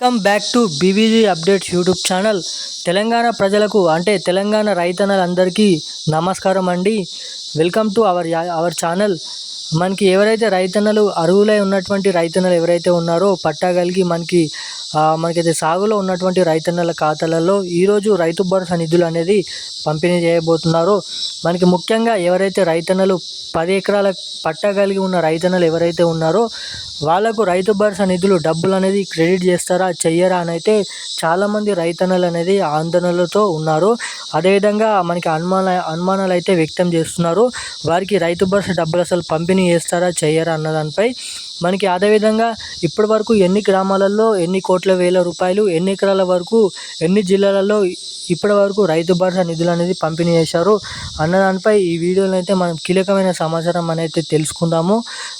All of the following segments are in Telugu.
Welcome back to BBG updates YouTube channel. Telangana ప్రజలకు అంటే తెలంగాణ రైతన్నలందరికీ నమస్కారం అండి. Welcome to our our channel. మనకి ఎవరైతే రైతన్నలు అరువులై ఉన్నటువంటి రైతన్నలు ఎవరైతే ఉన్నారో పట్టా కలిగి మనకి మనకైతే సాగులో ఉన్నటువంటి రైతన్నల ఖాతాలలో ఈరోజు రైతు భరోసా నిధులు అనేది పంపిణీ చేయబోతున్నారు. మనకి ముఖ్యంగా ఎవరైతే రైతన్నలు పది ఎకరాల పట్టా కలిగి ఉన్న రైతన్నలు ఎవరైతే ఉన్నారో వాళ్ళకు రైతు భరోసా నిధులు డబ్బులు అనేది క్రెడిట్ చేస్తారా చెయ్యరా అని అయితే చాలామంది రైతన్నలు అనేది ఆందోళనలతో ఉన్నారు. అదేవిధంగా మనకి అనుమాన అనుమానాలు అయితే వ్యక్తం చేస్తున్నారు. వారికి రైతు భరోసా డబ్బులు అసలు పంపిణీ చేస్తారా చెయ్యరా అన్నదానిపై మనకి అదేవిధంగా ఇప్పటి వరకు ఎన్ని గ్రామాలలో ఎన్ని కోట్ల వేల రూపాయలు ఎన్ని ఎకరాల వరకు ఎన్ని జిల్లాలలో ఇప్పటి వరకు రైతు భరోసా నిధులు అనేది పంపిణీ చేశారు అన్న దానిపై ఈ వీడియోలో అయితే మనం కీలకమైన సమాచారం అనేది తెలుసుకుందాము.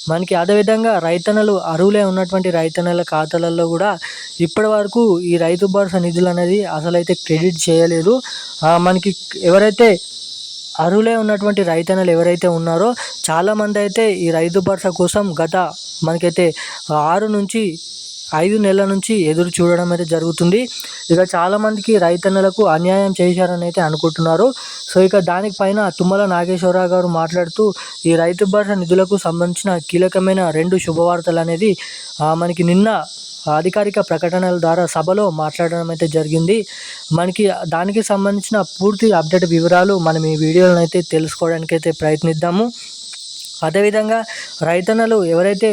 మనకి అదేవిధంగా రైతన్నలు అరువులే ఉన్నటువంటి రైతన్నల ఖాతాలలో కూడా ఇప్పటి వరకు ఈ రైతు భరోసా నిధులు అనేది అసలైతే క్రెడిట్ చేయలేదు. మనకి ఎవరైతే అరువులే ఉన్నటువంటి రైతన్నలు ఎవరైతే ఉన్నారో చాలామంది అయితే ఈ రైతు భరోసా కోసం గత మనకైతే ఆరు నుంచి ఐదు నెలల నుంచి ఎదురు చూడడం అయితే జరుగుతుంది. ఇక చాలామందికి రైతన్నలకు అన్యాయం చేశారని అయితే అనుకుంటున్నారు. సో ఇక దానిపైన తుమ్మల నాగేశ్వరరావు గారు మాట్లాడుతూ ఈ రైతు భరోసా నిధులకు సంబంధించిన కీలకమైన రెండు శుభవార్తలు అనేది మనకి నిన్న అధికారిక ప్రకటనల ద్వారా సభలో మాట్లాడడం అయితే జరిగింది. మనకి దానికి సంబంధించిన పూర్తి అప్డేట్ వివరాలు మనం ఈ వీడియోలను అయితే తెలుసుకోవడానికి అయితే ప్రయత్నిద్దాము. అదేవిధంగా రైతన్నలు ఎవరైతే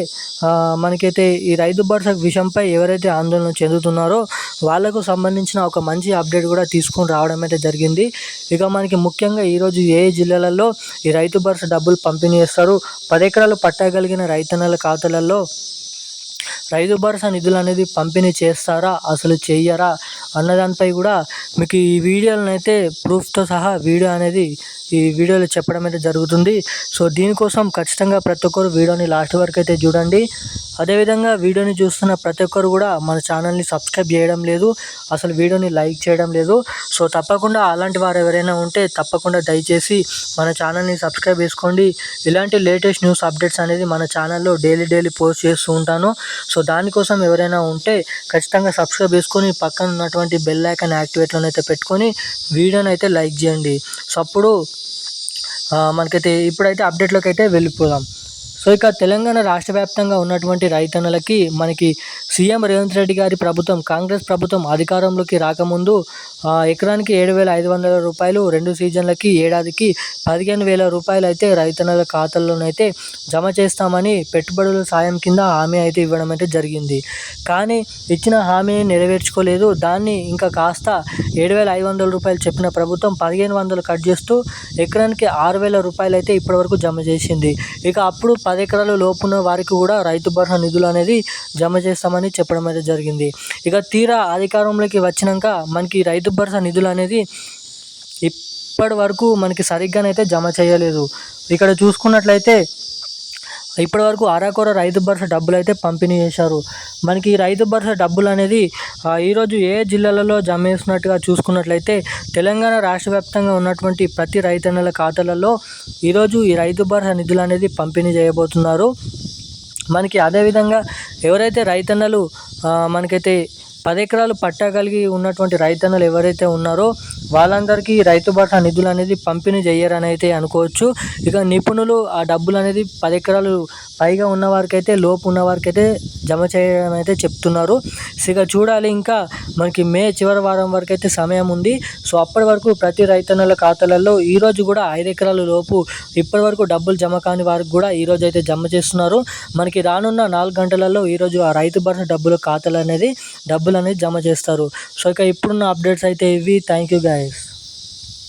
మనకైతే ఈ రైతు భరోసా విషయంపై ఎవరైతే ఆందోళన చెందుతున్నారో వాళ్ళకు సంబంధించిన ఒక మంచి అప్డేట్ కూడా తీసుకొని రావడం అయితే జరిగింది. ఇక మనకి ముఖ్యంగా ఈరోజు ఏ జిల్లాలలో ఈ రైతు భరోసా డబ్బులు పంపిణీ చేస్తారు? పది ఎకరాలు పట్టగలిగిన రైతన్నల ఖాతాలలో రైతు భరోసా నిధులు అనేది పంపిణీ చేస్తారా? అసలు చెయ్యరా? అన్నదానిపై కూడా మీకు ఈ వీడియోలను అయితే ప్రూఫ్తో సహా వీడియో అనేది ఈ వీడియోలో చెప్పడం అయితే జరుగుతుంది. సో దీనికోసం ఖచ్చితంగా ప్రతి ఒక్కరు వీడియోని లాస్ట్ వరకు అయితే చూడండి. అదేవిధంగా వీడియోని చూస్తున్న ప్రతి ఒక్కరు కూడా మన ఛానల్ని సబ్స్క్రైబ్ చేయడం లేదు. అసలు వీడియోని లైక్ చేయడం లేదు. సో తప్పకుండా అలాంటి వారు ఎవరైనా ఉంటే తప్పకుండా దయచేసి మన ఛానల్ని సబ్స్క్రైబ్ చేసుకోండి. ఇలాంటి లేటెస్ట్ న్యూస్ అప్డేట్స్ అనేది మన ఛానల్లో డైలీ డైలీ పోస్ట్ చేస్తూ ఉంటాను. సో దానికోసం ఎవరైనా ఉంటే ఖచ్చితంగా సబ్స్క్రైబ్ చేసుకొని పక్కన ఉన్నటువంటి బెల్ ఐకాన్ యాక్టివేట్లోనే అయితే పెట్టుకొని వీడియోని అయితే లైక్ చేయండి. సో అప్పుడు మనకైతే ఇప్పుడైతే అప్డేట్లోకి అయితే వెళ్ళిపోదాం. సో ఇక తెలంగాణ రాష్ట్ర వ్యాప్తంగా ఉన్నటువంటి రైతన్నలకి మనకి సీఎం రేవంత్ రెడ్డి గారి ప్రభుత్వం కాంగ్రెస్ ప్రభుత్వం అధికారంలోకి రాకముందు ఎకరానికి ఏడు వేల ఐదు వందల రూపాయలు రెండు సీజన్లకి ఏడాదికి పదిహేను వేల రూపాయలు అయితే రైతన్నల ఖాతాల్లోనైతే జమ చేస్తామని పెట్టుబడుల సాయం కింద హామీ అయితే ఇవ్వడం అయితే జరిగింది. కానీ ఇచ్చిన హామీని నెరవేర్చుకోలేదు. దాన్ని ఇంకా కాస్త ఏడు వేల ఐదు వందల రూపాయలు చెప్పిన ప్రభుత్వం పదిహేను వందలు కట్ చేస్తూ ఎకరానికి ఆరు వేల రూపాయలు అయితే ఇప్పటివరకు జమ చేసింది. ఇక అప్పుడు పది ఎకరాల లోపున్న వారికి కూడా రైతు భరోసా నిధులు అనేది జమ చేస్తామని చెప్పడం అయితే జరిగింది. ఇక తీరా అధికారంలోకి వచ్చినాక మనకి రైతు భరోసా నిధులు అనేది ఇప్పటి వరకు మనకి సరిగ్గానైతే జమ చేయలేదు. ఇక్కడ చూసుకున్నట్లయితే ఇప్పటి వరకు అరాకొర రైతు భరోసా డబ్బులు అయితే పంపిణీ చేశారు. మనకి ఈ రైతు భరోసా డబ్బులు అనేది ఈరోజు ఏ జిల్లాలలో జమ చేసినట్టుగా చూసుకున్నట్లయితే తెలంగాణ రాష్ట్ర వ్యాప్తంగా ఉన్నటువంటి ప్రతి రైతన్నల ఖాతాలలో ఈరోజు ఈ రైతు భరోసా నిధులు అనేది పంపిణీ చేయబోతున్నారు. మనకి అదేవిధంగా ఎవరైతే రైతన్నలు మనకైతే పది ఎకరాలు పట్టా కలిగి ఉన్నటువంటి రైతన్నలు ఎవరైతే ఉన్నారో వాళ్ళందరికీ రైతు బట్టా నిధులు అనేది పంపిణీ చేయరని అయితే అనుకోవచ్చు. ఇక నిపుణులు ఆ డబ్బులు అనేది పది ఎకరాలు పైగా ఉన్న వారికైతే లోపు ఉన్న వారికైతే జమ చేయడం అయితే చెప్తున్నారు. ఇక చూడాలి ఇంకా మనకి మే చివరి వారం వరకు అయితే సమయం ఉంది. సో అప్పటి వరకు ప్రతి రైతన్నల ఖాతాలలో ఈ రోజు కూడా ఐదు ఎకరాల లోపు ఇప్పటి వరకు డబ్బులు జమ కాని వారికి కూడా ఈ రోజు అయితే జమ చేస్తున్నారు. మనకి రానున్న నాలుగు గంటలలో ఈరోజు ఆ రైతు భరోసా డబ్బుల ఖాతాలు అనేది డబ్బులు అనేది జమ చేస్తారు. సో ఇక ఇప్పుడున్న అప్డేట్స్ అయితే ఇవి. Thank you guys